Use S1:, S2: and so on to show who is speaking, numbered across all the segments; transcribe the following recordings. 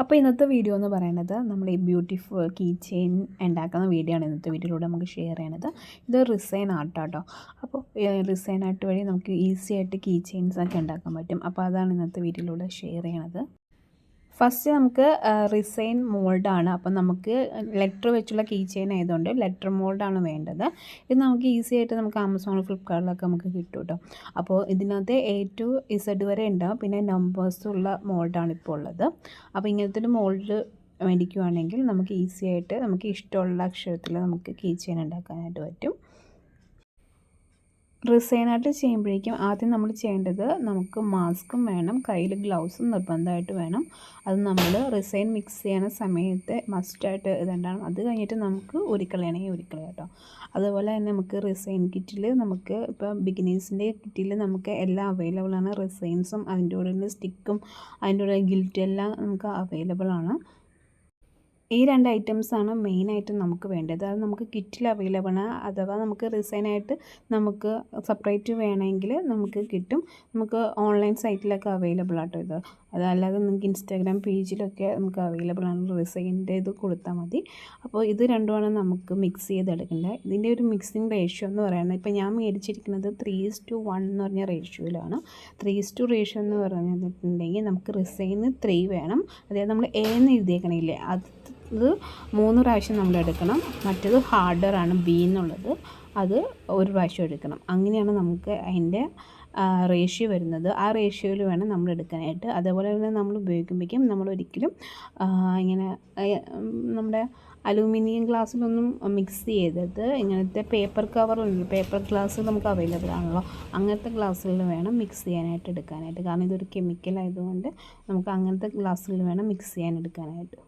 S1: അപ്പോൾ ഇന്നത്തെ വീഡിയോ എന്ന് പറയുന്നത് നമ്മൾ ഈ ബ്യൂട്ടിഫുൾ കീ ചെയിൻ ഉണ്ടാക്കുന്ന വീഡിയോ ആണ് ഇന്നത്തെ വീഡിയോയിലൂടെ നമുക്ക് ഷെയർ ചെയ്യണത്. ഇത് റിസൈൻ ആർട്ട് കേട്ടോ അപ്പോൾ റിസൈൻ ആർട്ട് വഴി നമുക്ക് ഈസി ആയിട്ട് കീ ചെയിൻസ് ഒക്കെ ഉണ്ടാക്കാൻ പറ്റും. അപ്പോൾ അതാണ് ഇന്നത്തെ വീഡിയോയിലൂടെ ഷെയർ ചെയ്യണത്. ഫസ്റ്റ് നമുക്ക് റിസൈൻ മോൾഡാണ് അപ്പം നമുക്ക് ലെറ്റർ വെച്ചുള്ള കീ ചെയിൻ ആയതുകൊണ്ട് ലെറ്റർ മോൾഡാണ് വേണ്ടത്. ഇത് നമുക്ക് ഈസി ആയിട്ട് നമുക്ക് ആമസോൺ ഫ്ലിപ്കാർട്ടിലൊക്കെ നമുക്ക് കിട്ടും കേട്ടോ അപ്പോൾ ഇതിനകത്ത് എ ടു ഇസഡ് വരെ ഉണ്ടാവും. പിന്നെ നമ്പേഴ്സുള്ള മോൾഡാണ് ഇപ്പോൾ ഉള്ളത്. അപ്പോൾ ഇങ്ങനത്തെ ഒരു മോൾഡ് മേടിക്കുവാണെങ്കിൽ നമുക്ക് ഈസി ആയിട്ട് നമുക്ക് ഇഷ്ടമുള്ള അക്ഷരത്തിൽ നമുക്ക് കീ ചെയിൻ ഉണ്ടാക്കാനായിട്ട് പറ്റും. റിസൈനായിട്ട് ചെയ്യുമ്പോഴേക്കും ആദ്യം നമ്മൾ ചെയ്യേണ്ടത് നമുക്ക് മാസ്കും വേണം കയ്യിൽ ഗ്ലൗസും നിർബന്ധമായിട്ട് വേണം. അത് നമ്മൾ റിസൈൻ മിക്സ് ചെയ്യുന്ന സമയത്ത് മസ്റ്റായിട്ട് ഇതുണ്ടാകും അത് കഴിഞ്ഞിട്ട് നമുക്ക് ഉരുക്കളയണമെങ്കിൽ ഉരുക്കളയാം കേട്ടോ. അതുപോലെ തന്നെ നമുക്ക് റിസൈൻ കിറ്റിൽ നമുക്ക് ഇപ്പോൾ ബിഗിനേഴ്സിന്റെ കിറ്റിൽ നമുക്ക് എല്ലാം അവൈലബിൾ ആണ്. റിസൈൻസും അതിന്റെ കൂടെ സ്റ്റിക്കും അതിന്റെ കൂടെ ഗിൽറ്റ് എല്ലാം നമുക്ക് അവൈലബിൾ ആണ്. ഈ രണ്ട് ഐറ്റംസാണ് മെയിനായിട്ട് നമുക്ക് വേണ്ടത്. അത് നമുക്ക് കിറ്റിൽ അവൈലബിൾ ആണ് അഥവാ നമുക്ക് റിസൈനായിട്ട് നമുക്ക് സെപ്പറേറ്റ് വേണമെങ്കിൽ നമുക്ക് കിട്ടും. നമുക്ക് ഓൺലൈൻ സൈറ്റിലൊക്കെ അവൈലബിൾ ആട്ടോ ഇത്. അതല്ലാതെ നിങ്ങൾക്ക് ഇൻസ്റ്റാഗ്രാം പേജിലൊക്കെ നമുക്ക് അവൈലബിൾ ആണ്. റിസൈന്റെ ഇത് കൊടുത്താൽ മതി. അപ്പോൾ ഇത് രണ്ടുമാണ് നമുക്ക് മിക്സ് ചെയ്തെടുക്കേണ്ടത്. ഇതിന്റെ ഒരു മിക്സിങ് റേഷ്യോ എന്ന് പറയുന്നത് ഇപ്പോൾ ഞാൻ മേടിച്ചിരിക്കുന്നത് ത്രീ ഈസ് ടു വൺ എന്ന് പറഞ്ഞ റേഷ്യോയിലാണ് ത്രീ ഈസ് ടു റേഷ്യോ എന്ന് പറഞ്ഞിട്ടുണ്ടെങ്കിൽ നമുക്ക് റിസൈന് ത്രീ വേണം. അതായത് നമ്മൾ എ എന്ന് എഴുതിയേക്കണില്ലേ? അത് ഇത് മൂന്ന് പ്രാവശ്യം നമ്മൾ എടുക്കണം. മറ്റേത് ഹാർഡറാണ് ബി എന്നുള്ളത്. അത് ഒരു പ്രാവശ്യം എടുക്കണം. അങ്ങനെയാണ് നമുക്ക് അതിന്റെ റേഷ്യോ വരുന്നത്. ആ റേഷ്യോയിൽ വേണം നമ്മൾ എടുക്കാനായിട്ട്. അതേപോലെ തന്നെ നമ്മൾ ഉപയോഗിക്കുമ്പോഴേക്കും നമ്മൾ ഒരിക്കലും ഇങ്ങനെ നമ്മുടെ അലൂമിനിയം ഗ്ലാസ്സിലൊന്നും മിക്സ് ചെയ്തത് ഇങ്ങനത്തെ പേപ്പർ കവറുണ്ട് പേപ്പർ ഗ്ലാസ് നമുക്ക് അവൈലബിൾ ആണല്ലോ. അങ്ങനത്തെ ഗ്ലാസ്സുകളിൽ വേണം മിക്സ് ചെയ്യാനായിട്ട് എടുക്കാനായിട്ട്. കാരണം ഇതൊരു കെമിക്കൽ ആയതുകൊണ്ട് നമുക്ക് അങ്ങനത്തെ ഗ്ലാസ്സുകളിൽ വേണം മിക്സ് ചെയ്യാൻ എടുക്കാനായിട്ട്.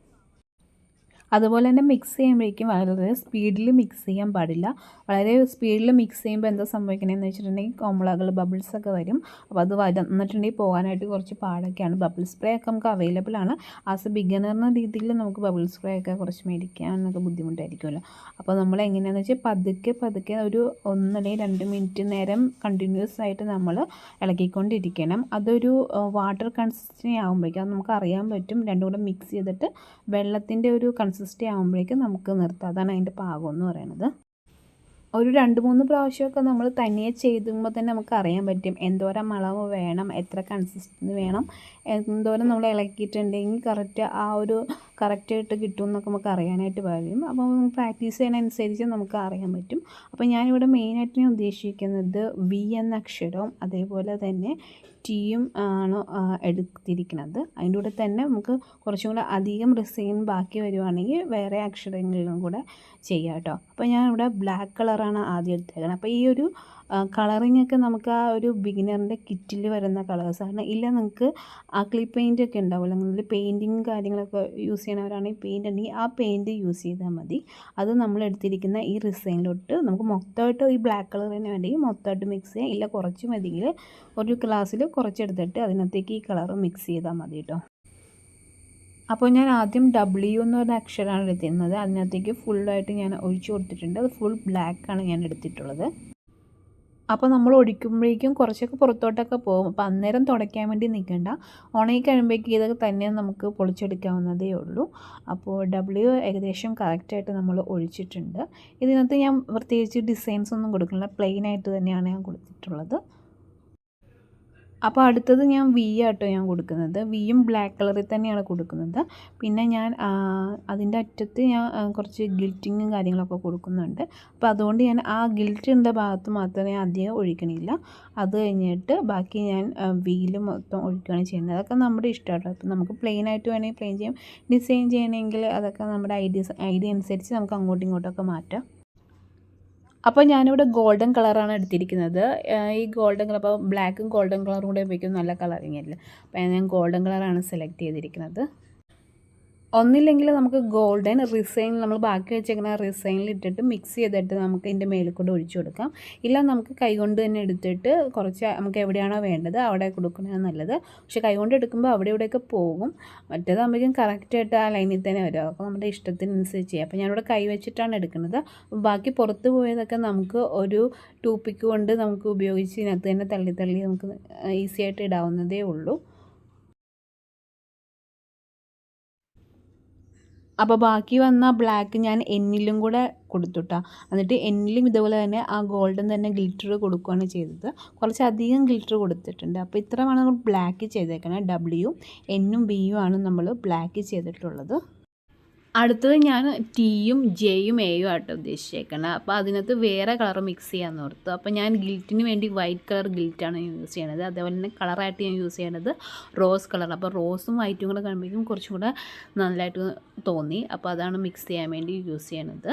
S1: അതുപോലെ തന്നെ മിക്സ് ചെയ്യുമ്പോഴേക്കും വളരെ സ്പീഡിൽ മിക്സ് ചെയ്യാൻ പാടില്ല. വളരെ സ്പീഡിൽ മിക്സ് ചെയ്യുമ്പോൾ എന്താ സംഭവിക്കണമെന്ന് വെച്ചിട്ടുണ്ടെങ്കിൽ കോമളകൾ ബബിൾസ് ഒക്കെ വരും. അപ്പോൾ അത് വന്നിട്ടുണ്ടെങ്കിൽ പോകാനായിട്ട് കുറച്ച് പാടൊക്കെയാണ്. ബബിൾ സ്പ്രേ ഒക്കെ നമുക്ക് അവൈലബിൾ ആണ്. ആസ് എ ബിഗിനർ എന്ന രീതിയിൽ നമുക്ക് ബബിൾ സ്പ്രേ ഒക്കെ കുറച്ച് മേടിക്കാനൊക്കെ ബുദ്ധിമുട്ടായിരിക്കുമല്ലോ. അപ്പോൾ നമ്മൾ എങ്ങനെയാണെന്ന് വെച്ചാൽ പതുക്കെ പതുക്കെ ഒരു ഒന്നല്ലെങ്കിൽ രണ്ട് മിനിറ്റ് നേരം കണ്ടിന്യൂസ് ആയിട്ട് നമ്മൾ ഇളക്കിക്കൊണ്ടിരിക്കണം അതൊരു വാട്ടർ കൺസിസ്റ്റൻസി ആകുമ്പോഴേക്കും അത് നമുക്ക് അറിയാൻ പറ്റും. രണ്ടും കൂടെ മിക്സ് ചെയ്തിട്ട് വെള്ളത്തിന്റെ ഒരു കൺസിസ്റ്റൻസി കൺസിസ്റ്റൻസി ആകുമ്പോഴേക്കും നമുക്ക് നിർത്താം. അതാണ് അതിന്റെ പാകം എന്ന് പറയുന്നത് ഒരു രണ്ട് മൂന്ന് പ്രാവശ്യമൊക്കെ നമ്മൾ തനിയെ ചെയ്തുമ്പോൾ തന്നെ നമുക്ക് അറിയാൻ പറ്റും. എന്തോരം അളവ് വേണം എത്ര കൺസിസ്റ്റൻസി വേണം എന്തോരം നമ്മൾ ഇളക്കിയിട്ടുണ്ടെങ്കിൽ കറക്റ്റ് ആ ഒരു കറക്റ്റായിട്ട് കിട്ടും എന്നൊക്കെ നമുക്ക് അറിയാനായിട്ട് പറയും അപ്പോൾ പ്രാക്ടീസ് ചെയ്യുന്നതനുസരിച്ച് നമുക്ക് അറിയാൻ പറ്റും. അപ്പോൾ ഞാനിവിടെ മെയിനായിട്ട് ഞാൻ ഉദ്ദേശിക്കുന്നത് വി എന്ന അക്ഷരവും അതേപോലെ തന്നെ ടീയും ആണ് എടുത്തിരിക്കുന്നത്. അതിന്റെ കൂടെ തന്നെ നമുക്ക് കുറച്ചും കൂടെ അധികം റിസൈൻ ബാക്കി വരുവാണെങ്കിൽ വേറെ അക്ഷരങ്ങളിലും കൂടെ ചെയ്യാം കേട്ടോ. അപ്പോൾ ഞാനിവിടെ ബ്ലാക്ക് കളറാണ് ആദ്യം എടുത്തേക്കുന്നത് അപ്പോൾ ഈ ഒരു കളറിങ് ഒക്കെ നമുക്ക് ആ ഒരു ബിഗിനറിന്റെ കിറ്റിൽ വരുന്ന കളേഴ്സ് കളേഴ്സാണ് ഇല്ല നിങ്ങൾക്ക് അക്ലി പെയിന്റ് ഒക്കെ ഉണ്ടാവുമല്ലോ. നിങ്ങൾ പെയിന്റിങ് കാര്യങ്ങളൊക്കെ യൂസ് ചെയ്യണവരാണെങ്കിൽ പെയിന്റ് ഉണ്ടെങ്കിൽ ആ പെയിന്റ് യൂസ് ചെയ്താൽ മതി. അത് നമ്മൾ എടുത്തിരിക്കുന്ന ഈ റിസൈനിലോട്ട് നമുക്ക് മൊത്തമായിട്ട് ഈ ബ്ലാക്ക് കളറിന് വേണ്ടി മൊത്തമായിട്ട് മിക്സ് ചെയ്യാം. ഇല്ല കുറച്ച് മതിയെങ്കിൽ ഒരു ഗ്ലാസ്സിൽ കുറച്ചെടുത്തിട്ട് അതിനകത്തേക്ക് ഈ കളർ മിക്സ് ചെയ്താൽ മതി കേട്ടോ അപ്പോൾ ഞാൻ ആദ്യം ഡബ്ല്യു എന്ന് പറഞ്ഞ അക്ഷരമാണ് എടുത്തിരുന്നത്. അതിനകത്തേക്ക് ഫുള്ളായിട്ട് ഞാൻ ഒഴിച്ചു കൊടുത്തിട്ടുണ്ട്. അത് ഫുൾ ബ്ലാക്കാണ് ഞാൻ എടുത്തിട്ടുള്ളത്. അപ്പോൾ നമ്മൾ ഒഴിക്കുമ്പോഴേക്കും കുറച്ചൊക്കെ പുറത്തോട്ടൊക്കെ പോകും. അപ്പോൾ അന്നേരം തുടയ്ക്കാൻ വേണ്ടി നിൽക്കേണ്ട. ഉണങ്ങി കഴിയുമ്പോഴേക്കും ഇതൊക്കെ തന്നെ നമുക്ക് പൊളിച്ചെടുക്കാവുന്നതേ ഉള്ളൂ. അപ്പോൾ ഡബ്ല്യു ഏകദേശം കറക്റ്റായിട്ട് നമ്മൾ ഒഴിച്ചിട്ടുണ്ട്. ഇതിനകത്ത് ഞാൻ പ്രത്യേകിച്ച് ഡിസൈൻസ് ഒന്നും കൊടുക്കുന്നില്ല. പ്ലെയിൻ ആയിട്ട് തന്നെയാണ് ഞാൻ കൊടുത്തിട്ടുള്ളത്. അപ്പോൾ അടുത്തത് ഞാൻ വി ആട്ടോ ഞാൻ കൊടുക്കുന്നത്. വിയും ബ്ലാക്ക് കളറിൽ തന്നെയാണ് കൊടുക്കുന്നത്. പിന്നെ ഞാൻ അതിന്റെ അറ്റത്ത് ഞാൻ കുറച്ച് ഗിൽറ്റിങ്ങും കാര്യങ്ങളൊക്കെ കൊടുക്കുന്നുണ്ട്. അപ്പോൾ അതുകൊണ്ട് ഞാൻ ആ ഗിൽറ്റിന്റെ ഭാഗത്ത് മാത്രമേ അധികം ഒഴിക്കണില്ല. അത് കഴിഞ്ഞിട്ട് ബാക്കി ഞാൻ വിയിൽ മൊത്തം ഒഴിക്കുകയാണ് ചെയ്യുന്നത്. അതൊക്കെ നമ്മുടെ ഇഷ്ടമാട്ടോ. അപ്പോൾ നമുക്ക് പ്ലെയിൻ ആയിട്ട് വേണമെങ്കിൽ പ്ലെയിൻ ചെയ്യാം. ഡിസൈൻ ചെയ്യണമെങ്കിൽ അതൊക്കെ നമ്മുടെ ഐഡിയ ഐഡിയ അനുസരിച്ച് നമുക്ക് അങ്ങോട്ടും ഇങ്ങോട്ടൊക്കെ മാറ്റാം. അപ്പോൾ ഞാനിവിടെ ഗോൾഡൻ കളറാണ് എടുത്തിരിക്കുന്നത്. ഈ ഗോൾഡൻ കളർ അപ്പോൾ ബ്ലാക്കും ഗോൾഡൻ കളറും കൂടെ ഉപയോഗിക്കുന്നത് നല്ല കളറിങ് അല്ലേ അപ്പോൾ ഞാൻ ഗോൾഡൻ കളറാണ് സെലക്ട് ചെയ്തിരിക്കുന്നത്. ഒന്നില്ലെങ്കിൽ നമുക്ക് ഗോൾഡൻ റിസൈൻ നമ്മൾ ബാക്കി വെച്ചേക്കുന്ന റിസൈനിൽ ഇട്ടിട്ട് മിക്സ് ചെയ്തിട്ട് നമുക്ക് ഇതിന്റെ മേലിൽ കൂടെ ഒഴിച്ചു കൊടുക്കാം. ഇല്ല നമുക്ക് കൈകൊണ്ട് തന്നെ എടുത്തിട്ട് കുറച്ച് നമുക്ക് എവിടെയാണോ വേണ്ടത് അവിടെ കൊടുക്കുന്നതാണ് നല്ലത്. പക്ഷെ കൈകൊണ്ട് എടുക്കുമ്പോൾ അവിടെ ഇവിടെയൊക്കെ പോകും. മറ്റേതാകുമ്പോഴേക്കും കറക്റ്റായിട്ട് ആ ലൈനിൽ തന്നെ വരും. അപ്പോൾ നമ്മുടെ ഇഷ്ടത്തിനനുസരിച്ച് ചെയ്യാം. അപ്പോൾ ഞാനിവിടെ കൈ വെച്ചിട്ടാണ് എടുക്കുന്നത്. ബാക്കി പുറത്ത് പോയതൊക്കെ നമുക്ക് ഒരു ടൂപ്പിക്ക് കൊണ്ട് നമുക്ക് ഉപയോഗിച്ച് ഇതിനകത്ത് തന്നെ തള്ളി തള്ളി നമുക്ക് ഈസി ആയിട്ട് ഇടാവുന്നതേ ഉള്ളൂ. അപ്പോൾ ബാക്കി വന്ന ബ്ലാക്ക് ഞാൻ എന്നിലും കൂടെ കൊടുത്തുട്ടാ. എന്നിട്ട് എന്നിലും ഇതുപോലെ തന്നെ ആ ഗോൾഡൻ തന്നെ ഗ്ലിറ്റർ കൊടുക്കുകയാണ് ചെയ്തത്. കുറച്ചധികം ഗ്ലിറ്റർ കൊടുത്തിട്ടുണ്ട്. അപ്പോൾ ഇത്രയാണ് നമ്മൾ ബ്ലാക്ക് ചെയ്തേക്കണേ. ഡബ്ല്യു എന്നും ബിയും ആണ് നമ്മൾ ബ്ലാക്ക് ചെയ്തിട്ടുള്ളത്. അടുത്തത് ഞാൻ ടീയും ജെയും എയും ആട്ടോ ഉദ്ദേശിച്ചേക്കണം. അപ്പോൾ അതിനകത്ത് വേറെ കളർ മിക്സ് ചെയ്യാൻ ഓർത്തു. അപ്പോൾ ഞാൻ ഗിൽറ്റിന് വേണ്ടി വൈറ്റ് കളർ ഗിൽറ്റാണ് യൂസ് ചെയ്യണത്. അതേപോലെ തന്നെ കളറായിട്ട് ഞാൻ യൂസ് ചെയ്യണത് റോസ് കളർ അപ്പോൾ റോസും വൈറ്റും കൂടെ കാണുമ്പോഴേക്കും കുറച്ചും കൂടെ നല്ലതായിട്ട് തോന്നി. അപ്പോൾ അതാണ് മിക്സ് ചെയ്യാൻ വേണ്ടി യൂസ് ചെയ്യണത്.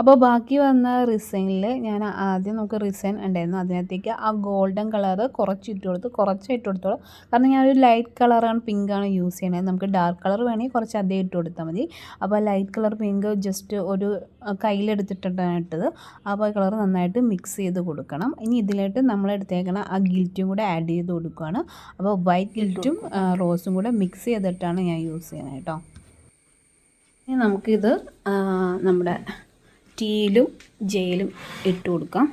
S1: അപ്പോൾ ബാക്കി വന്ന റിസൈനിൽ ഞാൻ ആദ്യം നമുക്ക് റിസൈൻ ഉണ്ടായിരുന്നു. അതിനകത്തേക്ക് ആ ഗോൾഡൻ കളർ കുറച്ച് ഇട്ട് കൊടുത്ത്. കുറച്ച് ഇട്ട് കൊടുത്തോളൂ കാരണം ഞാനൊരു ലൈറ്റ് കളറാണ് പിങ്കാണ് യൂസ് ചെയ്യണത് നമുക്ക് ഡാർക്ക് കളർ വേണമെങ്കിൽ കുറച്ച് അതേ ഇട്ട് കൊടുത്താൽ മതി. അപ്പോൾ ലൈറ്റ് കളർ പിങ്ക് ജസ്റ്റ് ഒരു കയ്യിലെടുത്തിട്ടാണ് ഇട്ടത്. അപ്പോൾ കളർ നന്നായിട്ട് മിക്സ് ചെയ്ത് കൊടുക്കണം. ഇനി ഇതിലോട്ട് നമ്മൾ എടുത്തേക്കണ ആ ഗിൽറ്റും കൂടെ ആഡ് ചെയ്ത് കൊടുക്കുകയാണ് അപ്പോൾ വൈറ്റ് ഗിൽറ്റും റോസും കൂടെ മിക്സ് ചെയ്തിട്ടാണ് ഞാൻ യൂസ് ചെയ്യുന്നത് കേട്ടോ ഇനി നമുക്കിത് നമ്മുടെ ടീയിലും ജയിലും ഇട്ട് കൊടുക്കാം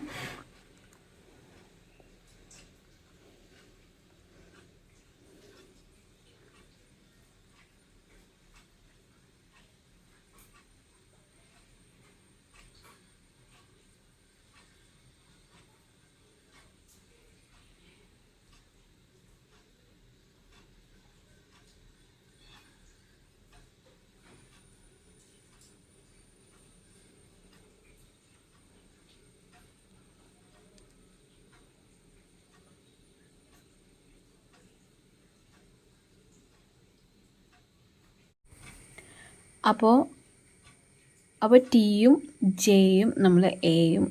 S1: അപ്പോൾ അപ്പോൾ ടിയും ജെയും നമ്മൾ എയും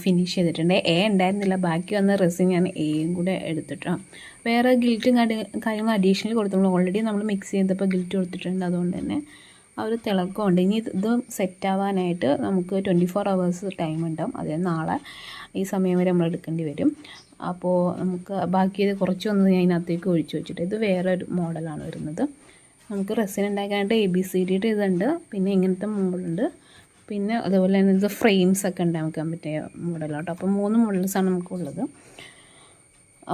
S1: ഫിനിഷ് ചെയ്തിട്ടുണ്ട്. എ ഉണ്ടായിരുന്നില്ല. ബാക്കി വന്ന റെസിൻ ഞാൻ എയും കൂടെ എടുത്തിട്ടോ. വേറെ ഗിൽറ്റും കാര്യങ്ങളും അഡീഷണൽ കൊടുത്തു നമ്മൾ ഓൾറെഡി നമ്മൾ മിക്സ് ചെയ്തപ്പോൾ ഗിൽറ്റ് കൊടുത്തിട്ടുണ്ട്. അതുകൊണ്ട് തന്നെ ആ ഒരു തിളക്കമുണ്ട്. ഇനി ഇത് സെറ്റ് ആവാനായിട്ട് നമുക്ക് ട്വന്റി ഫോർ അവേഴ്സ് ടൈം ഉണ്ടാവും. അതായത് നാളെ ഈ സമയം വരെ നമ്മൾ എടുക്കേണ്ടി വരും. അപ്പോൾ നമുക്ക് ബാക്കി കുറച്ച് വന്നത് ഞാൻ ഇതിനകത്തേക്ക് ഒഴിച്ചു വെച്ചിട്ട്. ഇത് വേറൊരു മോഡലാണ് വരുന്നത്. നമുക്ക് റെസിൻ ഉണ്ടാക്കാനായിട്ട് എ ബി സി ഡിയുടെ ഇതുണ്ട്. പിന്നെ ഇങ്ങനത്തെ മോഡലുണ്ട്. പിന്നെ അതുപോലെ തന്നെ ഇത് ഫ്രെയിംസ് ഒക്കെ ഉണ്ടാക്കാൻ പറ്റിയ മോഡലാട്ടോ അപ്പോൾ മൂന്ന് മോഡൽസാണ് നമുക്കുള്ളത്.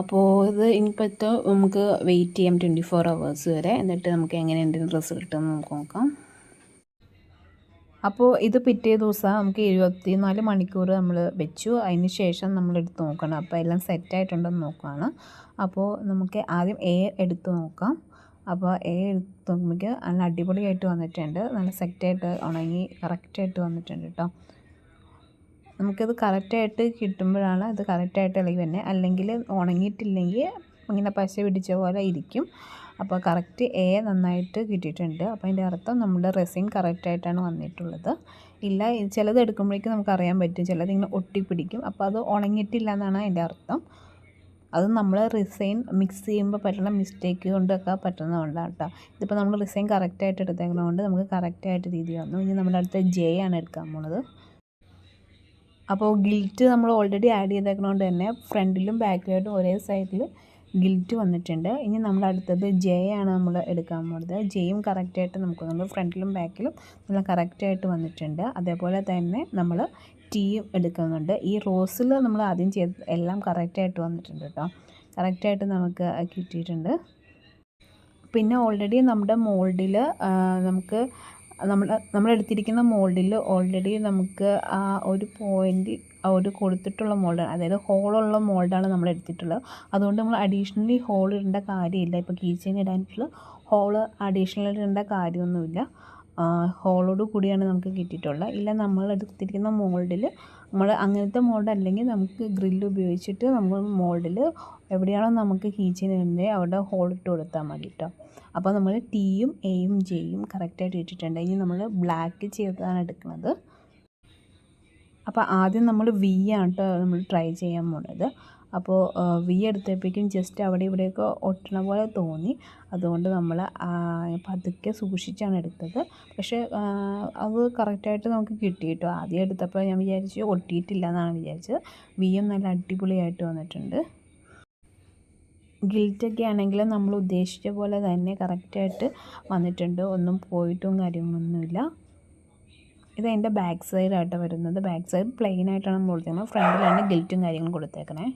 S1: അപ്പോൾ ഇത് ഇനിയിപ്പോൾ നമുക്ക് വെയിറ്റ് ചെയ്യാം ട്വന്റി ഫോർ അവേഴ്സ് വരെ. എന്നിട്ട് നമുക്ക് എങ്ങനെ എങ്ങനെയുണ്ട് റിസൾട്ട് നമുക്ക് നോക്കാം. അപ്പോൾ ഇത് പിറ്റേ ദിവസം നമുക്ക് എഴുപത്തി നാല് മണിക്കൂർ നമ്മൾ വെച്ചു. അതിന് ശേഷം നമ്മൾ എടുത്ത് നോക്കണം. അപ്പോൾ എല്ലാം സെറ്റായിട്ടുണ്ടെന്ന് നോക്കുകയാണ് അപ്പോൾ നമുക്ക് ആദ്യം എ എടുത്ത് നോക്കാം. അപ്പോൾ എ എടുത്ത് നോക്കുമ്പോഴേക്ക് നല്ല അടിപൊളിയായിട്ട് വന്നിട്ടുണ്ട്. നല്ല സെറ്റായിട്ട് ഉണങ്ങി കറക്റ്റായിട്ട് വന്നിട്ടുണ്ട് കേട്ടോ നമുക്കത് കറക്റ്റായിട്ട് കിട്ടുമ്പോഴാണ് ഇത് കറക്റ്റായിട്ട് ഇളകി വരുന്നത്. അല്ലെങ്കിൽ ഉണങ്ങിയിട്ടില്ലെങ്കിൽ ഇങ്ങനെ പശ പിടിച്ച പോലെ ഇരിക്കും. അപ്പോൾ കറക്റ്റ് എ നന്നായിട്ട് കിട്ടിയിട്ടുണ്ട്. അപ്പോൾ അതിന്റെ അർത്ഥം നമ്മുടെ റെസിൻ കറക്റ്റായിട്ടാണ് വന്നിട്ടുള്ളത്. ഇല്ല ചിലത് എടുക്കുമ്പോഴേക്കും നമുക്കറിയാൻ പറ്റും. ചിലത് ഇങ്ങനെ ഒട്ടിപ്പിടിക്കും. അപ്പോൾ അത് ഉണങ്ങിയിട്ടില്ല എന്നാണ് അതിന്റെ അർത്ഥം. അത് നമ്മൾ റിസൈൻ മിക്സ് ചെയ്യുമ്പോൾ പറ്റുന്ന മിസ്റ്റേക്ക് കൊണ്ടൊക്കെ പറ്റുന്നതുകൊണ്ടാണ് കേട്ടോ ഇതിപ്പോൾ നമ്മൾ റിസൈൻ കറക്റ്റായിട്ട് എടുത്തേക്കുന്നതുകൊണ്ട് നമുക്ക് കറക്റ്റായിട്ട് രീതി വന്നു. ഇനി നമ്മുടെ അടുത്ത ജെ ആണ് എടുക്കാൻ പോണത്. അപ്പോൾ ഗിൽറ്റ് നമ്മൾ ഓൾറെഡി ആഡ് ചെയ്തേക്കുന്നതുകൊണ്ട് തന്നെ ഫ്രണ്ടിലും ബാക്കിലായിട്ടും ഒരേ സൈഡിൽ ഗിൽറ്റ് വന്നിട്ടുണ്ട്. ഇനി നമ്മൾ അടുത്തത് ജെ ആണ് നമ്മൾ എടുക്കാൻ പോകുന്നത് ജെയും കറക്റ്റായിട്ട് നമുക്ക് നമ്മൾ ഫ്രണ്ടിലും ബാക്കിലും നല്ല കറക്റ്റായിട്ട് വന്നിട്ടുണ്ട്. അതേപോലെ തന്നെ നമ്മൾ ടീയും എടുക്കുന്നുണ്ട്. ഈ റോസിൽ നമ്മൾ ആദ്യം ചെയ്ത് എല്ലാം കറക്റ്റായിട്ട് വന്നിട്ടുണ്ട് കേട്ടോ കറക്റ്റായിട്ട് നമുക്ക് കിട്ടിയിട്ടുണ്ട്. പിന്നെ ഓൾറെഡി നമ്മുടെ മോൾഡിൽ നമുക്ക് നമ്മൾ എടുത്തിരിക്കുന്ന മോൾഡിൽ ഓൾറെഡി നമുക്ക് ആ ഒരു പോയിന്റ് ഒരു കൊടുത്തിട്ടുള്ള മോൾഡ് അതായത് ഹോളുള്ള മോൾഡാണ് നമ്മൾ എടുത്തിട്ടുള്ളത്. അതുകൊണ്ട് നമ്മൾ അഡീഷണലി ഹോൾ ഇടേണ്ട കാര്യമില്ല. ഇപ്പോൾ കീ ചെയിൻ ഇടാനായിട്ടുള്ള ഹോൾ അഡീഷണൽ ഇടേണ്ട കാര്യമൊന്നുമില്ല. ഹോളോട് കൂടിയാണ് നമുക്ക് കിട്ടിയിട്ടുള്ളത്. ഇല്ല നമ്മൾ എടുത്തിരിക്കുന്ന മോൾഡിൽ നമ്മൾ അങ്ങനത്തെ മോൾഡ് അല്ലെങ്കിൽ നമുക്ക് ഗ്രില്ല് ഉപയോഗിച്ചിട്ട് നമ്മൾ മോൾഡിൽ എവിടെയാണോ നമുക്ക് കീ ചെയിൻ ഇടേണ്ടത് അവിടെ ഹോൾ ഇട്ട് കൊടുത്താൽ മതി കേട്ടോ അപ്പോൾ നമ്മൾ ടിയും എയും ജെയും കറക്റ്റായിട്ട് ഇട്ടിട്ടുണ്ട്. ഇനി നമ്മൾ ബ്ലാക്ക് ചെയ്താണ് എടുക്കുന്നത്. അപ്പോൾ ആദ്യം നമ്മൾ വി ആണ് കേട്ടോ നമ്മൾ ട്രൈ ചെയ്യാൻ പോണത്. അപ്പോൾ വി എടുത്തപ്പോഴേക്കും ജസ്റ്റ് അവിടെ ഇവിടെയൊക്കെ ഒട്ടണ പോലെ തോന്നി. അതുകൊണ്ട് നമ്മൾ പതുക്കെ സൂക്ഷിച്ചാണ് എടുത്തത്. പക്ഷേ അത് കറക്റ്റായിട്ട് നമുക്ക് കിട്ടി കേട്ടോ. ആദ്യം എടുത്തപ്പോൾ ഞാൻ വിചാരിച്ചു ഒട്ടിയിട്ടില്ല എന്നാണ് വിചാരിച്ചത്. വിയും നല്ല അടിപൊളിയായിട്ട് വന്നിട്ടുണ്ട്. ഗിൽറ്റൊക്കെ ആണെങ്കിലും നമ്മൾ ഉദ്ദേശിച്ച പോലെ തന്നെ കറക്റ്റായിട്ട് വന്നിട്ടുണ്ട്. ഒന്നും പോയിട്ടും കാര്യങ്ങളൊന്നുമില്ല. ഇത് അതിന്റെ ബാക്ക് സൈഡായിട്ട് വരുന്നത്. ബാക്ക് സൈഡ് പ്ലെയിൻ ആയിട്ടാണ് നമ്മൾ കൊടുത്തേക്കുന്നത് ഫ്രണ്ടിലാണ് ഗിൽറ്റും കാര്യങ്ങളും കൊടുത്തേക്കണേ.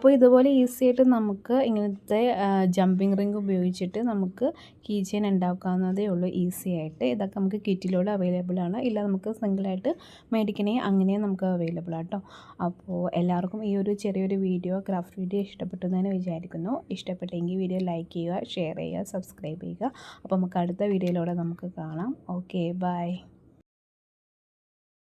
S1: അപ്പോൾ ഇതുപോലെ ഈസി ആയിട്ട് നമുക്ക് ഇങ്ങനത്തെ ജമ്പിങ് റിംഗ് ഉപയോഗിച്ചിട്ട് നമുക്ക് കീ ചെയിൻ ഉണ്ടാക്കാവുന്നതേ ഉള്ളൂ. ഈസി ആയിട്ട്. ഇതൊക്കെ നമുക്ക് കിറ്റിലൂടെ അവൈലബിൾ ആണ്. ഇല്ല നമുക്ക് സിംഗിളായിട്ട് മേടിക്കണേ അങ്ങനെയും നമുക്ക് അവൈലബിൾ ആട്ടോ അപ്പോൾ എല്ലാവർക്കും ഈ ഒരു ചെറിയൊരു വീഡിയോ ക്രാഫ്റ്റ് വീഡിയോ ഇഷ്ടപ്പെട്ടു എന്ന് വിചാരിക്കുന്നു. ഇഷ്ടപ്പെട്ടെങ്കിൽ വീഡിയോ ലൈക്ക് ചെയ്യുക ഷെയർ ചെയ്യുക സബ്സ്ക്രൈബ് ചെയ്യുക. അപ്പോൾ നമുക്ക് അടുത്ത വീഡിയോയിലൂടെ നമുക്ക് കാണാം. Okay bye